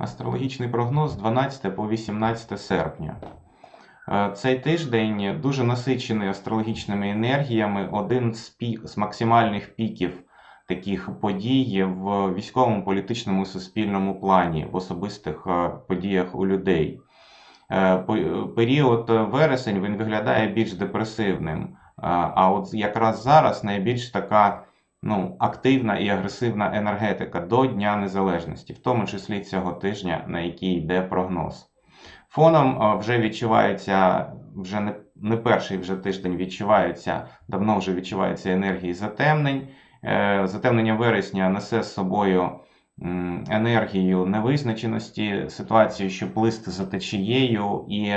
Астрологічний прогноз 12 по 18 серпня. Е, Цей тиждень дуже насичений астрологічними енергіями. Один з, пі... з максимальних піків таких подій в військовому, політичному суспільному плані, в особистих е, подіях у людей. Е, Період вересень він виглядає більш депресивним. А от якраз зараз найбільш така ну, активна і агресивна енергетика до Дня Незалежності, в тому числі цього тижня, на який йде прогноз. Фоном е, вже відчувається, вже не, не перший вже тиждень відчувається, давно вже відчуваються енергії затемнень. Е, Затемнення вересня несе з собою енергію невизначеності, ситуацію, що плисти за течією і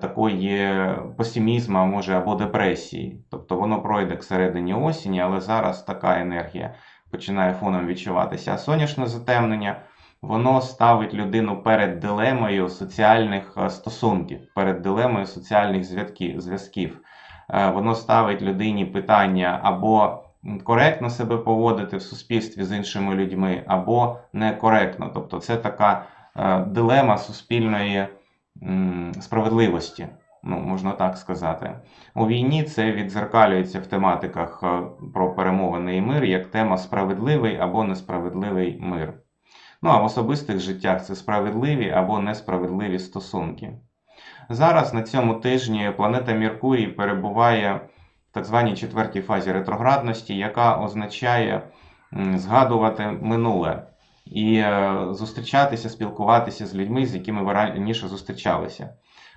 такої песимізму, може або депресії. Тобто воно пройде к середині осені, але зараз така енергія починає фоном відчуватися. А сонячне затемнення воно ставить людину перед дилемою соціальних е, стосунків, перед дилемою соціальних зв'язків. Е, Воно ставить людині питання або коректно себе поводити в суспільстві з іншими людьми, або некоректно. Тобто це така е, дилема суспільної справедливості. Ну, можна так сказати. У війні це відзеркалюється в тематиках е, про перемовини і мир як тема справедливий або несправедливий мир. Ну а в особистих життях це справедливі або несправедливі стосунки. Зараз на цьому тижні планета Меркурій перебуває в так званій четвертій фазі ретроградності, яка означає згадувати минуле і е, зустрічатися, спілкуватися з людьми, з якими ви раніше зустрічалися.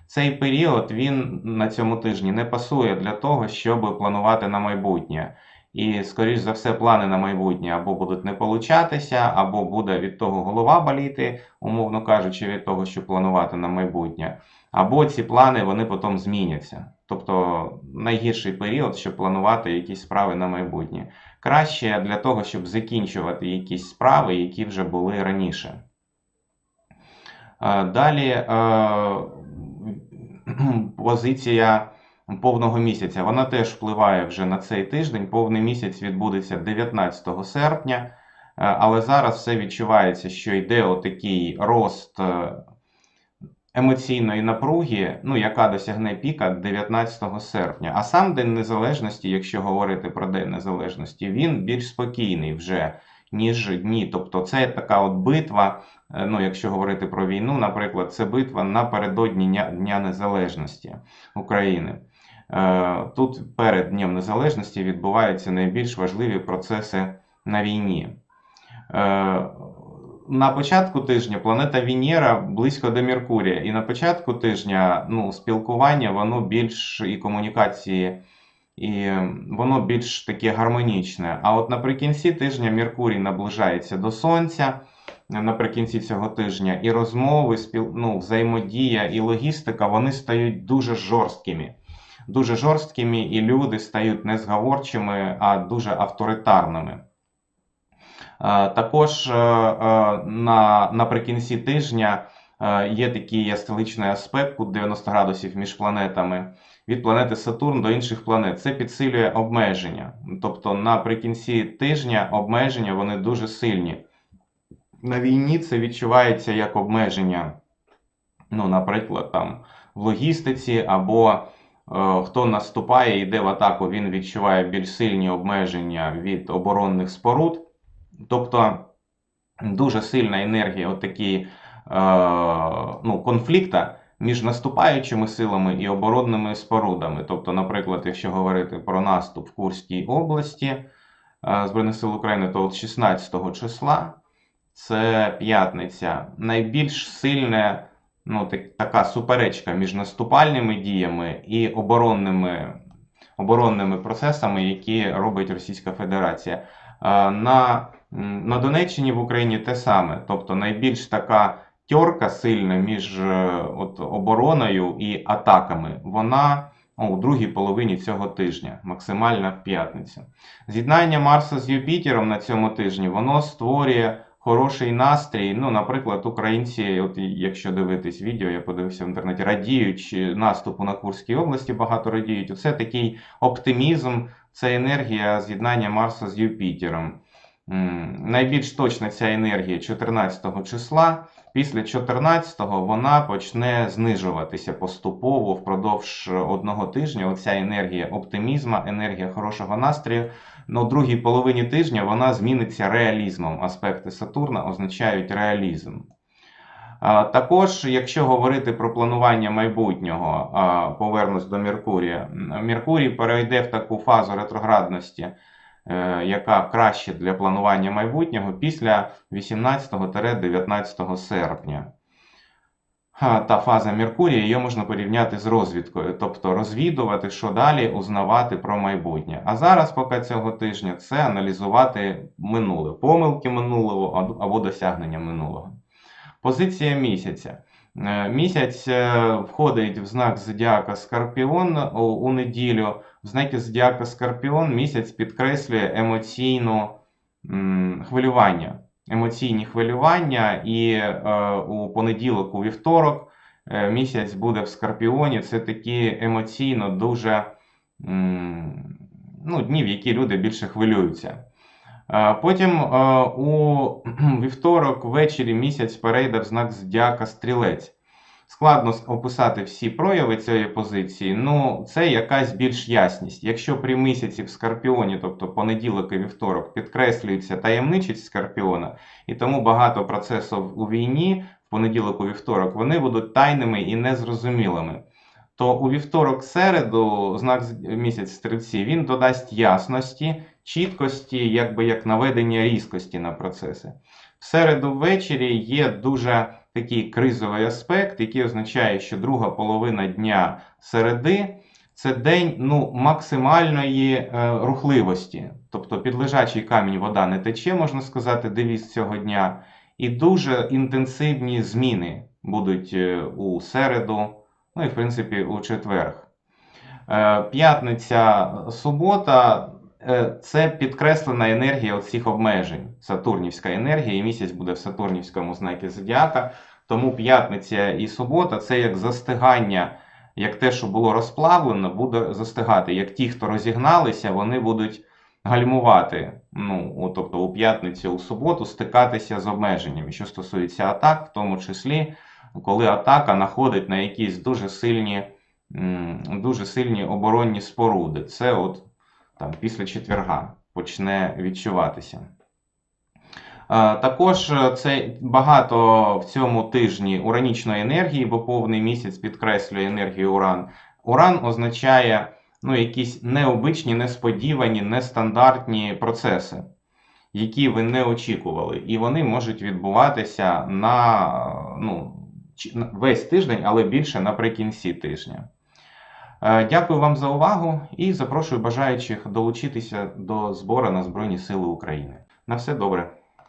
Цей період він на цьому тижні не пасує для того, щоб планувати на майбутнє. І, скоріш за все, плани на майбутнє або будуть не получатися, або буде від того голова боліти, умовно кажучи, від того, що планувати на майбутнє, або ці плани вони потім зміняться. Тобто найгірший період, щоб планувати якісь справи на майбутнє. Краще для того, щоб закінчувати якісь справи, які вже були раніше. Е, Далі е, позиція повного місяця. Вона теж впливає вже на цей тиждень. Повний місяць відбудеться 19 серпня, е, але зараз все відчувається, що йде отакий рост е, емоційної напруги, ну, яка досягне піка 19 серпня. А сам День Незалежності, якщо говорити про День Незалежності, він більш спокійний вже, ніж дні. Тобто це така от битва. е, Ну, якщо говорити про війну, наприклад, це битва напередодні Дня, Дня Незалежності України. Е, Тут перед Днем Незалежності відбуваються найбільш важливі процеси на війні. Е, На початку тижня планета Венера близько до Меркурія, і на початку тижня ну, спілкування воно більш і комунікації, і воно більш таке гармонічне. А от наприкінці тижня Меркурій наближається до Сонця. Наприкінці цього тижня, і розмови, спіл... ну, взаємодія і логістика вони стають дуже жорсткими. Дуже жорсткими, і люди стають не зговорчими, а дуже авторитарними. Е, Також е, е, на, наприкінці тижня є такий астрологічний аспект кут 90 градусів між планетами від планети Сатурн до інших планет. Це підсилює обмеження. Тобто наприкінці тижня обмеження вони дуже сильні. На війні це відчувається як обмеження, ну, наприклад, там, в логістиці, або хто наступає йде в атаку, він відчуває більш сильні обмеження від оборонних споруд. Тобто дуже сильна енергія от такі, е, ну, конфлікта між наступаючими силами і оборонними спорудами. Тобто, наприклад, якщо говорити про наступ в Курській області е, Збройних сил України, то от 16 числа, це п'ятниця, найбільш сильне, ну, так, така суперечка між наступальними діями і оборонними, оборонними процесами, які робить Російська Федерація. Е, На, на Донеччині в Україні те саме. Тобто найбільш така тьорка сильна між е, от, обороною і атаками, вона о, у другій половині цього тижня, максимально в п'ятницю. З'єднання Марса з Юпітером на цьому тижні воно створює хороший настрій. Ну, наприклад, українці, от якщо дивитись відео, я подивився в інтернеті, радіють наступу на Курській області, багато радіють. Оце такий оптимізм, це енергія з'єднання Марса з Юпітером. Найбільш точна ця енергія 14 числа. Після 14-го вона почне знижуватися поступово впродовж одного тижня. Оця енергія оптимізму, енергія хорошого настрою. В другій половині тижня вона зміниться реалізмом. Аспекти Сатурна означають реалізм. Також, якщо говорити про планування майбутнього, повернусь до Меркурія. Меркурій перейде в таку фазу ретроградності, е, яка краще для планування майбутнього після 18-19 серпня. Та фаза Меркурія її можна порівняти з розвідкою, тобто розвідувати, що далі, узнавати про майбутнє. А зараз, поки цього тижня, це аналізувати минуле, помилки минулого або- досягнення минулого. Позиція місяця. Е, Місяць е, входить в знак зодіака Скорпіон у неділю. В знакі зодіака Скорпіон місяць підкреслює емоційну хвилювання. Емоційні хвилювання, і е, у понеділок, у вівторок, е, місяць буде в Скорпіоні. Це такі емоційно дуже ну, дні, в які люди більше хвилюються. Е, Потім е, у вівторок ввечері місяць перейде в знак зодіака Стрілець. Складно описати всі прояви цієї позиції, ну це якась більш ясність. Якщо при місяці в Скорпіоні, тобто понеділок і вівторок, підкреслюється таємничість Скорпіона, і тому багато процесів у війні в понеділок у вівторок вони будуть тайними і незрозумілими. То у вівторок середу знак місяць стрільці він додасть ясності, чіткості, якби як наведення різкості на процеси. В середу ввечері є дуже такий кризовий аспект, який означає, що друга половина дня середи це день ну, максимальної е, рухливості. Тобто під лежачий камінь вода не тече, можна сказати, девіз цього дня. І дуже інтенсивні зміни будуть е, у середу, ну і в принципі у четверг. Е, П'ятниця, субота це підкреслена енергія цих обмежень. Сатурнівська енергія, і місяць буде в Сатурнівському знакі зодіака. Тому п'ятниця і субота це як застигання, як те, що було розплавлено, буде застигати. Як ті, хто розігналися, вони будуть гальмувати. Ну, тобто у п'ятницю, у суботу стикатися з обмеженнями, що стосується атак, в тому числі, коли атака находить на якісь дуже сильні, дуже сильні оборонні споруди. Це от там після четверга почне відчуватися. Е, Також е, це багато в цьому тижні уранічної енергії, бо повний місяць підкреслює енергію уран. Уран означає ну, якісь необичні, несподівані, нестандартні процеси, які ви не очікували. І вони можуть відбуватися на ну, весь тиждень, але більше наприкінці тижня. Е, Дякую вам за увагу і запрошую бажаючих долучитися до збору на Збройні Сили України. На все добре.